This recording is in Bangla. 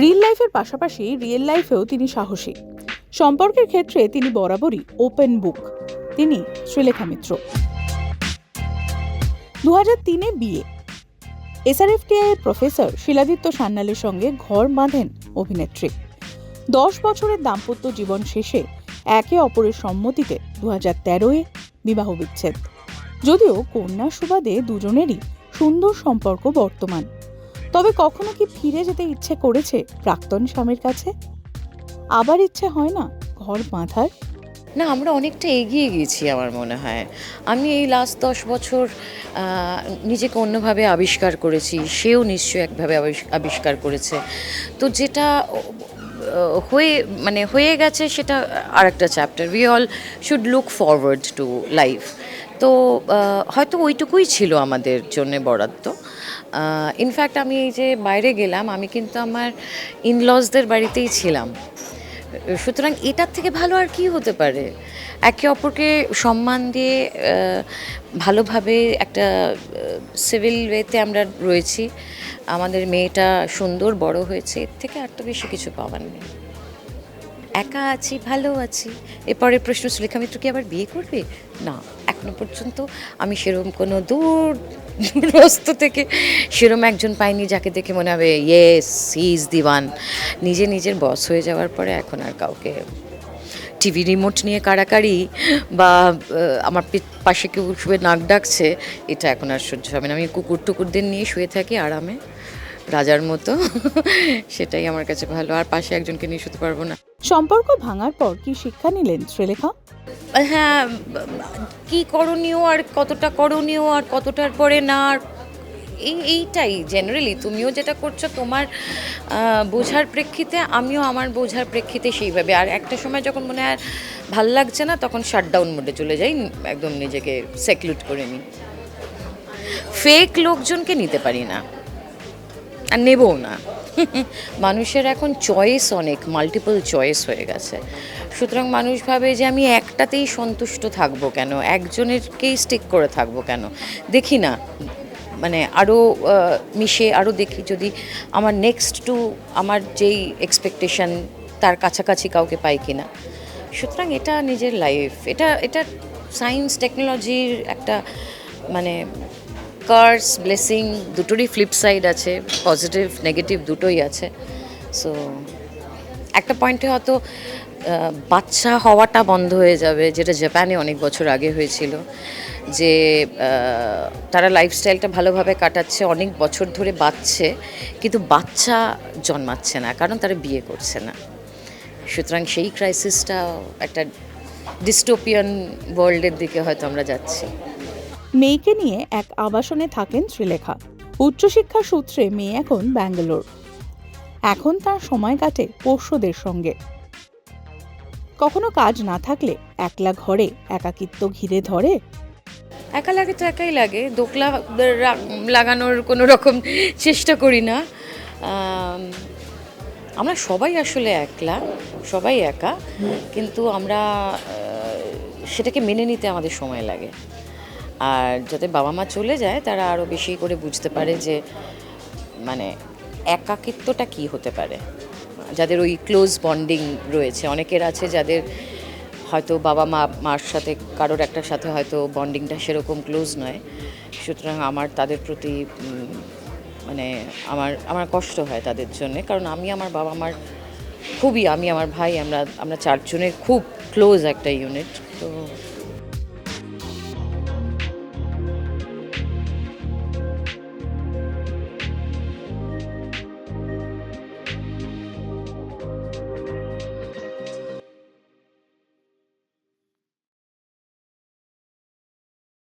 রিয়েল লাইফের পাশাপাশি রিয়েল লাইফেও তিনি সাহসী। সম্পর্কের ক্ষেত্রে তিনি বরাবরই ওপেন বুক তিনি শ্রীলেখা মিত্র। দু হাজার তিনে বিয়ে। এসআরএফটিআই এর প্রফেসর শিলাদিত্য সান্যালের সঙ্গে ঘর বাঁধেন অভিনেত্রী। দশ বছরের দাম্পত্য জীবন শেষে একে অপরের সম্মতিতে দু হাজার তেরোয় বিবাহ বিচ্ছেদ। যদিও কন্যা সুবাদে দুজনেরই সুন্দর সম্পর্ক বর্তমান। তবে কখনো কি ফিরে যেতে ইচ্ছে করেছে প্রাক্তন স্বামীর কাছে? আবার ইচ্ছে হয় না ঘর বাঁধার? না, আমরা অনেকটা এগিয়ে গেছি আমার মনে হয়। আমি এই লাস্ট দশ বছর নিজেকে অন্যভাবে আবিষ্কার করেছি, সেও নিশ্চয়ই একভাবে আবিষ- আবিষ্কার করেছে। তো যেটা হয়ে মানে হয়ে গেছে সেটা আর একটা chapter we all should look forward to life তো হয়তো ওইটুকুই ছিল আমাদের জন্য বরাদ্দ। ইনফ্যাক্ট আমি এই যে বাইরে গেলাম, আমি কিন্তু আমার ইনলজদের বাড়িতেই ছিলাম। সুতরাং এটার থেকে ভালো আর কি হতে পারে? একে অপরকে সম্মান দিয়ে ভালোভাবে একটা সিভিল ওয়েতে আমরা রয়েছি। আমাদের মেয়েটা সুন্দর, বড় হয়েছে, এর থেকে আর তো বেশি কিছু পাওয়ার নেই। একা আছি, ভালো আছি। এরপরের প্রশ্ন, সুলেখা মিত্র কি আবার বিয়ে করবে? না, এখনও পর্যন্ত আমি সেরকম কোনো দূর দূরস্থ থেকে সেরকম একজন পাইনি যাকে দেখে মনে হবে ইয়েস ইজ দি ওয়ান নিজে নিজের বস হয়ে যাওয়ার পরে এখন আর কাউকে টিভি রিমোট নিয়ে কাড়াকাড়ি বা আমার পাশে কেউ শুয়ে নাক ডাকছে, এটা এখন আর সহ্য হবে না। আমি কুকুর টুকুরদের নিয়ে শুয়ে থাকি আরামে। রাজার মতো সেটাই আমার কাছে ভালো। আর পাশে একজনকে নিয়ে শুতে পারব না। সম্পর্ক ভাঙার পর কি শিক্ষা নিলেন শ্রীলেখা? হ্যাঁ কি করণীয় আর কতটা করণীয় আর কতটার পরে না আর এই এইটাই জেনারেলি তুমিও যেটা করছ তোমার বোঝার প্রেক্ষিতে আমিও আমার বোঝার প্রেক্ষিতে সেইভাবে। আর একটা সময় যখন মনে হয় ভালো লাগছে না তখন শাটডাউন মোডে চলে যাই একদম নিজেকে সেক্লুট করে নিই। ফেক লোকজনকে নিতে পারি না। আর নেবও না। মানুষের এখন চয়েস অনেক মাল্টিপল চয়েস হয়ে গেছে। সুতরাং মানুষ ভাবে যে আমি একটাতেই সন্তুষ্ট থাকব কেন? একজনেরকেই স্টিক করে থাকব কেন? দেখি না। মানে আরও মিশে আরও দেখি যদি আমার নেক্সট টু আমার যেই এক্সপেকটেশন তার কাছাকাছি কাউকে পাই কিনা। সুতরাং এটা নিজের লাইফ এটা এটা সায়েন্স টেকনোলজির একটা মানে কার্স ব্লেসিং দুটোরই ফ্লিপ সাইড আছে, পজিটিভ, নেগেটিভ দুটোই আছে। সো একটা পয়েন্টে হয়তো বাচ্চা হওয়াটা বন্ধ হয়ে যাবে, যেটা জাপানে অনেক বছর আগে হয়েছিল, যে তারা লাইফস্টাইলটা ভালোভাবে কাটাচ্ছে, অনেক বছর ধরে বাঁচছে, কিন্তু বাচ্চা জন্মাচ্ছে না, কারণ তারা বিয়ে করছে না। সুতরাং সেই ক্রাইসিসটা একটা ডিস্টোপিয়ান ওয়ার্ল্ডের দিকে হয়তো আমরা যাচ্ছি। মেয়েকে নিয়ে এক আবাসনে থাকেন শ্রীলেখা। উচ্চশিক্ষা সূত্রে মেয়ে এখন ব্যাঙ্গালোর। এখন তার সময় কাটে পোষ্যদের সঙ্গে। কখনো কাজ না থাকলে একলা ঘরে একাকিত্ব ঘিরে ধরে। একা লাগে তো একাই লাগে, দোকলা লাগানোর কোনো রকম চেষ্টা করি না। আমরা সবাই আসলে একলা, সবাই একা, কিন্তু আমরা সেটাকে মেনে নিতে আমাদের সময় লাগে। আর যাতে বাবা মা চলে যায়, তারা আরও বেশি করে বুঝতে পারে যে মানে একাকিত্বটা কি হতে পারে। যাদের ওই ক্লোজ বন্ডিং রয়েছে, অনেকের আছে যাদের হয়তো বাবা মা, মার সাথে, কারোর একটার সাথে হয়তো বন্ডিংটা সেরকম ক্লোজ নয়। সুতরাং আমার, তাদের প্রতি মানে আমার আমার কষ্ট হয় তাদের জন্য। কারণ আমি আমার বাবা মার খুবই, আমি আমার ভাই, আমরা আমরা চারজনের খুব ক্লোজ একটা ইউনিট তো